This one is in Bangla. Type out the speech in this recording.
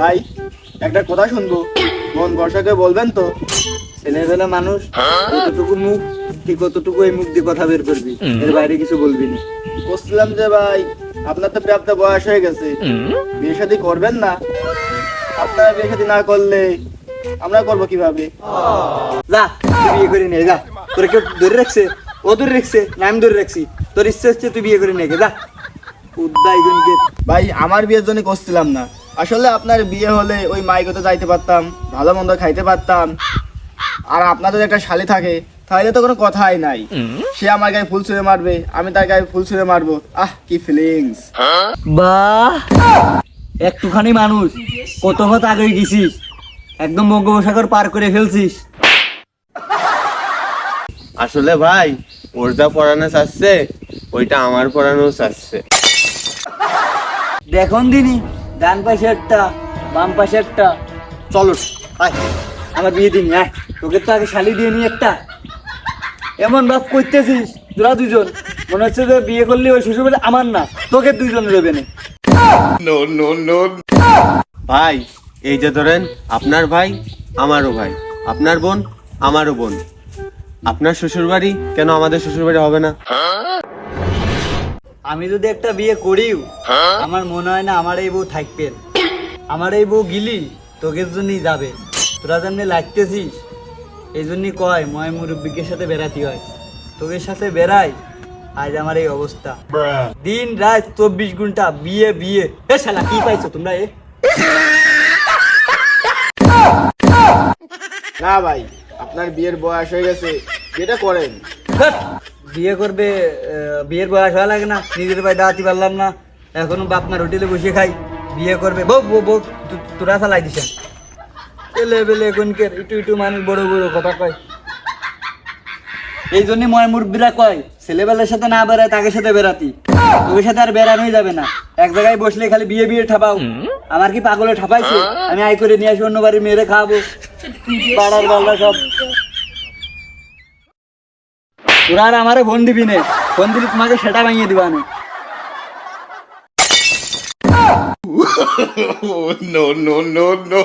ভাই একটা কথা শুনব। মন বর্ষাকে বলবেন তো? ছেলেবেলা মানুষ কতটুকু মুখ ঠিক কতটুকু এই মুখ দিয়ে কথা বের করবি? এর বাইরে কিছু বলবি না। বলছিলাম যে ভাই আপনার তো প্রাপ্ত বয়স হয়ে গেছে। বিয়ে শাদী করবেন না? আপনারা বিয়ে শাদী না করলে আমরা করব কীভাবে? যা বিয়ে করে নিয়ে যা। তোর কেউ ধরে রাখছে? ও ধরে রাখছে না আমি ধরে রাখছি? তোর ইচ্ছে হচ্ছে তুই বিয়ে করে নিয়ে যা। উদ্দাই ভাই আমার বিয়ের জন্য করছিলাম না। আসলে আপনার বিয়ে হলে ওই মাইকে যাইতে পারতাম ভালো মন্দ খাইতে পারতাম। আর আপনাদের একটা শালি থাকে তাহলে তো কোনো কথাই নাই। সে আমার গায়ে ফুল ছুঁড়ে মারবে আমি তার গায়ে ফুল ছুঁড়ে মারবো। আহ কি ফিলিংস বাহ! একটুখানি মানুষ কত কত আগে গেছিস। একদম বঙ্গোপসাগর পার করে ফেলছিস। আসলে ভাই ওর যা পড়ানো চাচ্ছে ওইটা আমার পড়ানো চাচ্ছে। দেখুন দিনি ডান পাশে একটা বাম পাশে একটা। চলো আয়। আমার বিয়ে দিন হ্যাঁ তোকে তো আগে শালি দিয়ে নি একটা। এমন ভাব করতেছিস তোরা দুজন মনে হচ্ছে যে বিয়ে করলে ওই শ্বশুর বাড়ি আমার না তোকে দুজন দেবে না। ভাই এই যে ধরেন আপনার ভাই আমারও ভাই। আপনার বোন আমারও বোন। আপনার শ্বশুর বাড়ি কেন আমাদের শ্বশুর বাড়ি হবে না? আমি যদি একটা বিয়ে করিও আমার মনে হয় না আমার এই বউ থাকবে। আমার এই বউ গিলি তোকে জন্যই যাবে। তোরা যেমনি লাগতেছিস এই জন্যই কয় ময় মুরব্বীকের সাথে বেড়াতে হয়। তোদের সাথে বেড়াই আজ আমার এই অবস্থা। দিন রাত চব্বিশ ঘণ্টা বিয়ে বিয়ে। এ শালা কি পাইছো তোমরা এ? না ভাই আপনার বিয়ের বয়স হয়ে গেছে যেটা করেন। বিয়ে করবে বিয়ের বয়স হওয়া লাগে না নিজের ভাই দাঁড়াতে পারলাম না এখনও বাপ মার হোটেলে বসে খাই বিয়ে করবে। বউ বউ বউ তোরা চালাই দিছেন। এলে বেলে এখনকার একটু একটু মানুষ বড় বড় কথা কয়। এই জন্য ময় মুরব্বীরা কয় ছেলেবেলার সাথে না বেড়ায় তাকে সাথে বেড়াতি। তোর সাথে আর বেড়ানোই যাবে না। এক জায়গায় বসলে খালি বিয়ে বিয়ে ঠাপাও। আমার কি পাগলে ঠাপাইছে? আমি আই করে নিয়ে আসি অন্য বাড়ির মেয়েরে খাওয়াবো। পাড়ার বাল্লা সব। তোরা আর আমারে ফোন দিবি নে ফোন দিবি তোমাকে সেটা ভাঙিয়ে দিবা না no, no, no, no.